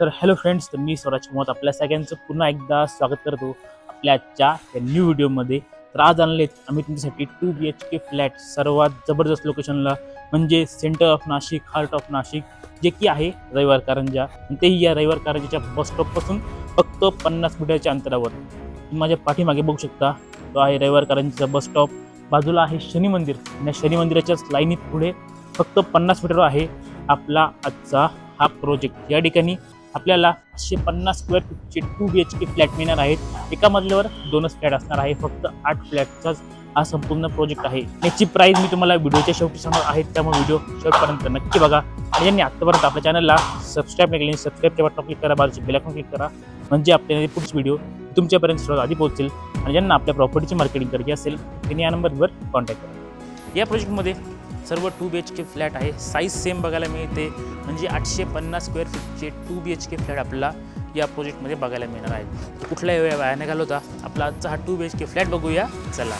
तर hello friends तर मी स्वराज कुमार आपल्या सगळ्यांचं पुन्हा एकदा स्वागत करतो आपल्या आजच्या या न्यू व्हिडिओमध्ये तर आज आणले आम्ही तुमच्यासाठी two B H K flat सर्वात जबरदस्त लोकेशनला म्हणजे center of Nashik heart of Nashik जे की आहे रविवार कारंजा. आणि तेही या रविवार कारंजाच्या बस स्टॉपपासून फक्त पन्नास मीटरच्या अंतरावर. तुम्ही माझ्या पाठीमागे बघू शकता तो आहे रविवार कारंजाचा बस स्टॉप बाजूला आहे शनी मंदिर. आणि या शनी मंदिराच्याच लाईनीत पुढे फक्त पन्नास मीटरवर आहे आपला आजचा हा प्रोजेक्ट या ठिकाणी आपल्याला पाचशे पन्नास square फीटचे two B H K flat मिळणार आहेत. एका मजल्यावर दोनच फ्लॅट असणार आहे. फक्त आठ फ्लॅटचाच हा संपूर्ण प्रोजेक्ट आहे. याची प्राईस मी तुम्हाला व्हिडिओच्या शेवटी सांगणार आहे. त्यामुळे व्हिडिओ शेवटपर्यंत नक्की बघा. आणि ज्यांनी आत्तापर्यंत आपल्या चॅनलला सबस्क्राईब नाही केली सबस्क्राईबच्या बटन क्लिक करा. बाजूची बेलाकॉन क्लिक करा. म्हणजे आपल्याला पुढचे व्हिडिओ तुमच्यापर्यंत सर्वात आधी पोहोचतील. आणि ज्यांना आपल्या प्रॉपर्टीची मार्केटिंग करायची असेल त्यांनी या नंबरवर कॉन्टॅक्ट करा. या प्रोजेक्टमध्ये सर्व two B H K flat आहे. साईज सेम बघायला मिळते. म्हणजे आठशे पन्नास square फीटचे two B H K flat आपल्याला या प्रोजेक्टमध्ये बघायला मिळणार आहेत. कुठलाही वेळ वाया नाही होता आपला आजचा हा two B H K flat बघूया. चला.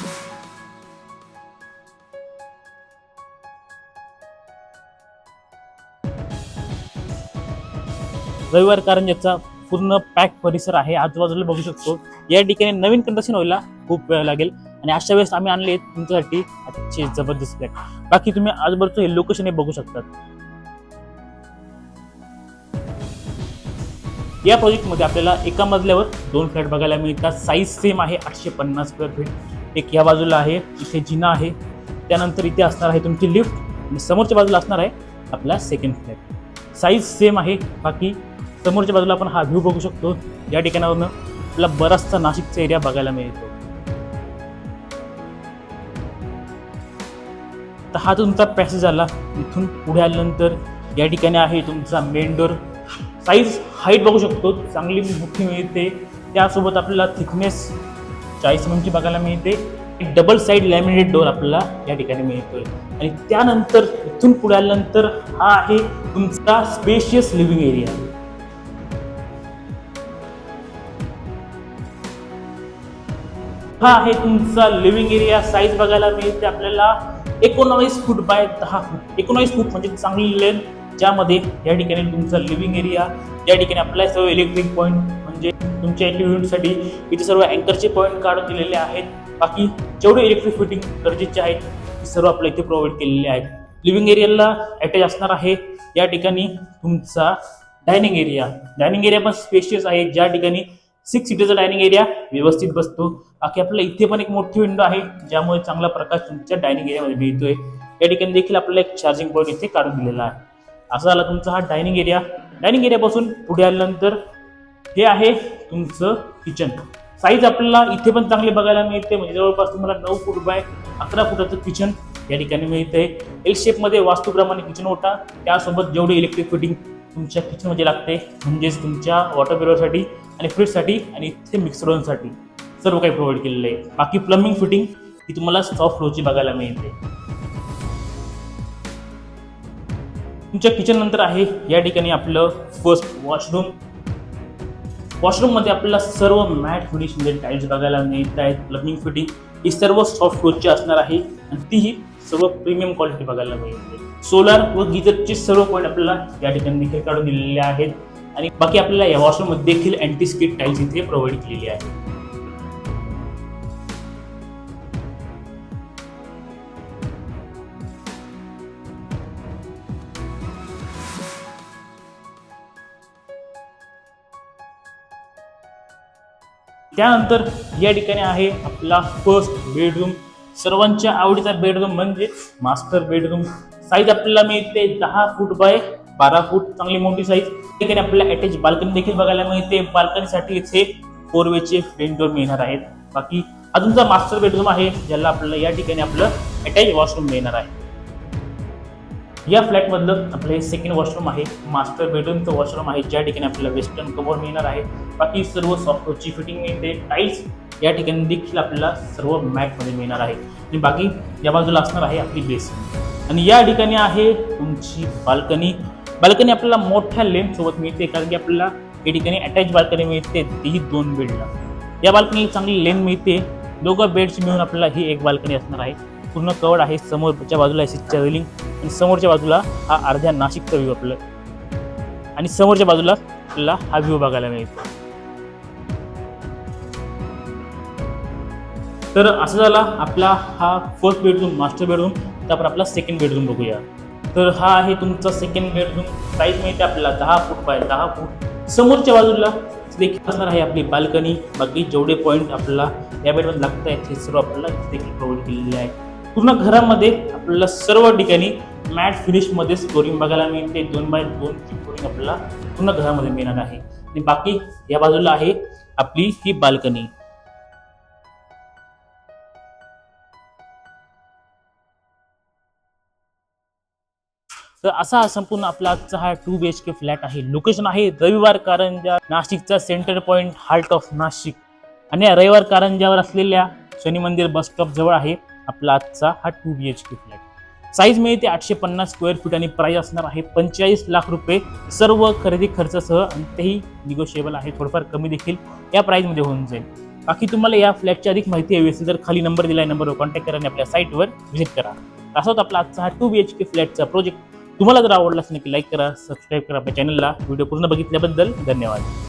रविवार कारंजाचा पूर्ण पॅक परिसर आहे. आजूबाजूला बघू शकतो. या ठिकाणी नवीन कंस्ट्रक्शन व्हायला खूप वेळ लागेल. आणि अशा वेळेस आम्ही आणले तुमच्यासाठी आजचे जबरदस्त फ्लॅट बाकी तुम्ही आजूबाजूचं हे लोकेशन हे बघू शकतात. या प्रोजेक्टमध्ये आपल्याला एका मजल्यावर दोन फ्लॅट बघायला मिळतात. साईज सेम आहे आठशे पन्नास स्क्वेअर फीट एक या बाजूला आहे इथे जिना आहे. त्यानंतर इथे असणार आहे तुमची लिफ्ट आणि समोरच्या बाजूला असणार आहे आपला सेकंड फ्लॅट साईज सेम आहे बाकी समोरच्या बाजूला आपण हा व्ह्यू बघू शकतो. या ठिकाणावरनं आपला बराचसा नाशिकचा एरिया बघायला मिळतो. तर हा तुमचा पॅसेज आला. इथून पुढे आल्यानंतर या ठिकाणी आहे तुमचा मेन डोर साईज हाईट बघू शकतो. चांगली मोठी मिळते. त्यासोबत आपल्याला थिकनेस चाळीस एमची बघायला मिळते. डबल साईड लॅमिनेटेड डोर आपल्याला या ठिकाणी मिळतोय. आणि त्यानंतर इथून पुढे आल्यानंतर हा आहे तुमचा स्पेशियस लिव्हिंग एरिया हा आहे तुमचा लिव्हिंग एरिया साईज बघायला मिळते आपल्याला. एकोणावीस फूट बाय दहा फूट. एकोणावीस फूट म्हणजे चांगली लेंथ ज्यामध्ये या ठिकाणी तुमचा लिव्हिंग एरिया या ठिकाणी आपल्या सर्व इलेक्ट्रिक पॉईंट म्हणजे तुमच्या युनिटसाठी इथे सर्व अँकरचे पॉईंट काढून दिलेले आहेत. बाकी जेवढे इलेक्ट्रिक फिटिंग गरजेचे आहेत ते सर्व आपल्या इथे प्रोव्हाइड केलेले आहेत. लिव्हिंग एरियाला अटॅच असणार आहे. या ठिकाणी तुमचा डायनिंग एरिया डायनिंग एरिया पण स्पेशियस आहे. ज्या ठिकाणी सिक्स सीटरचा डायनिंग एरिया व्यवस्थित बसतो. बाकी आपल्याला इथे पण एक मोठी विंडो आहे ज्यामुळे चांगला प्रकाश तुमच्या डायनिंग एरियामध्ये मिळतोय. या ठिकाणी देखील आपल्याला एक चार्जिंग पॉईंट इथे काढून दिलेला आहे. असा झाला तुमचा हा डायनिंग एरिया डायनिंग एरियापासून पुढे आल्यानंतर हे आहे तुमचं किचन साईज आपल्याला इथे पण चांगली बघायला मिळते. म्हणजे जवळपास तुम्हाला नऊ फूट बाय अकरा फुटाचं किचन या ठिकाणी मिळते एल शेपमध्ये वास्तूप्रमाणे किचन होता. त्यासोबत जेवढे इलेक्ट्रिक फिटिंग तुमच्या किचनमध्ये लागते. म्हणजेच तुमच्या वॉटर पिलरसाठी आणि फ्रीजसाठी आणि इथे मिक्सरसाठी सर्व काही प्रोव्हाइड केलेलं आहे. बाकी प्लंबिंग फिटिंग ही तुम्हाला सॉफ्ट फ्लोची बघायला मिळते. तुमच्या किचन नंतर आहे या ठिकाणी आपलं फर्स्ट वॉशरूम वॉशरूममध्ये आपल्याला सर्व मॅट फिनिश म्हणजे टाईल्स बघायला मिळत आहेत. प्लम्बिंग फिटिंग ही सर्व सॉफ्ट फ्लोची असणार आहे. आणि तीही सर्व प्रीमियम क्वालिटी बघायला मिळते. सोलार व गिजरचे सर्व पॉईंट आपल्याला या ठिकाणी देखील काढून दिलेले आहेत. आणि बाकी आपल्याला या वॉशरूममध्ये देखील अँटी स्किट टाईल्स इथे प्रोव्हाइड केलेली आहे त्यानंतर या ठिकाणी आहे आपला फर्स्ट बेडरूम सर्वांच्या आवडीचा बेडरूम म्हणजे मास्टर बेडरूम साईज आपल्याला मिळते दहा फूट बाय बारा फूट चांगली मोठी साईज ठिकाणी आपल्याला अटॅच बाल्कनी देखील बघायला मिळते. बाल्कनीसाठी इथे फोरवेचे फ्रेंट डोर मिळणार आहेत. बाकी हा तुमचा मास्टर बेडरूम आहे ज्याला आपल्याला या ठिकाणी आपलं अटॅच वॉशरूम मिळणार आहे. या फ्लॅटमधलं आपलं हे सेकंड वॉशरूम आहे. मास्टर बेडरूमचं वॉशरूम आहे. ज्या ठिकाणी आपल्याला वेस्टर्न कवर मिळणार आहे. बाकी सर्व सॉफ्टवेअरची फिटिंग मिळते. टाईल्स या ठिकाणी देखील आपल्याला सर्व मॅटमध्ये मिळणार आहे. आणि बाकी या बाजूला असणार आहे आपली बेस आणि या ठिकाणी आहे तुमची बाल्कनी बाल्कनी आपल्याला मोठ्या लेनसोबत सोबत मिळते कारण की आपल्याला या ठिकाणी अटॅच बाल्कनी मिळते तीही दोन बेडला या बाल्कनीला चांगली लेन मिळते. दोघं बेड्स मिळून आपल्याला ही एक बाल्कनी असणार आहे. पूर्ण कवड आहे समोरच्या बाजूला एसीच्या रेलिंग आणि समोरच्या बाजूला हा अर्ध्या नाशिकचा व्ह्यू आपलं आणि समोरच्या बाजूला आपल्याला हा व्ह्यू बघायला मिळतो तर असं झाला आपला हा फर्स्ट बेडरूम मास्टर बेडरूम तर आपण आपला सेकंड बेडरूम बघूया. तर हा आहे तुमचा सेकंड बेडरूम साईज मिळते आपल्याला दहा फूट बाय दहा फूट. समोरच्या बाजूला देखील असणार आहे आपली बाल्कनी बाकी जेवढे पॉईंट आपल्याला या बेडमध्ये लागत आहेत हे सर्व आपल्याला देखील प्रोव्हाइड केलेले आहे. पूर्ण घरामध्ये आपल्याला सर्व ठिकाणी मॅट फिनिशमध्ये स्कोरिंग बघायला मिळते. दोन बाय दोनची स्कोरिंग आपल्याला पूर्ण घरामध्ये मिळणार आहे. आणि बाकी या बाजूला आहे आपली ही बाल्कनी तर असा हा संपूर्ण आपला आजचा हा two B H K flat आहे. लोकेशन आहे रविवार कारंजा नाशिकचा center point heart of Nashik. आणि रविवार कारंजावर असलेल्या शनी मंदिर बस स्टॉप जवळ आहे आपला आजचा हा two B H K flat size मिळते आठशे पन्नास स्क्वेअर फीट आणि प्राईस असणार आहे पंचेचाळीस लाख रुपये. सर्व खरेदी खर्चासह आणि तेही निगोशिएबल आहे. थोडंफार कमी देखील या प्राईजमध्ये होऊन जाईल. बाकी तुम्हाला या फ्लॅटची अधिक माहिती हवी असेल तर खाली नंबर दिला आहे नंबरवर कॉन्टॅक्ट करा आणि आपल्या साईटवर व्हिजिट करा. असा होता आपला आजचा हा टू बी एच के फ्लॅटचा प्रोजेक्ट तुम्हाला जर आवडला असेल की लाईक करा सबस्क्राईब करा आपल्या चॅनलला व्हिडिओ पूर्ण बघितल्याबद्दल धन्यवाद.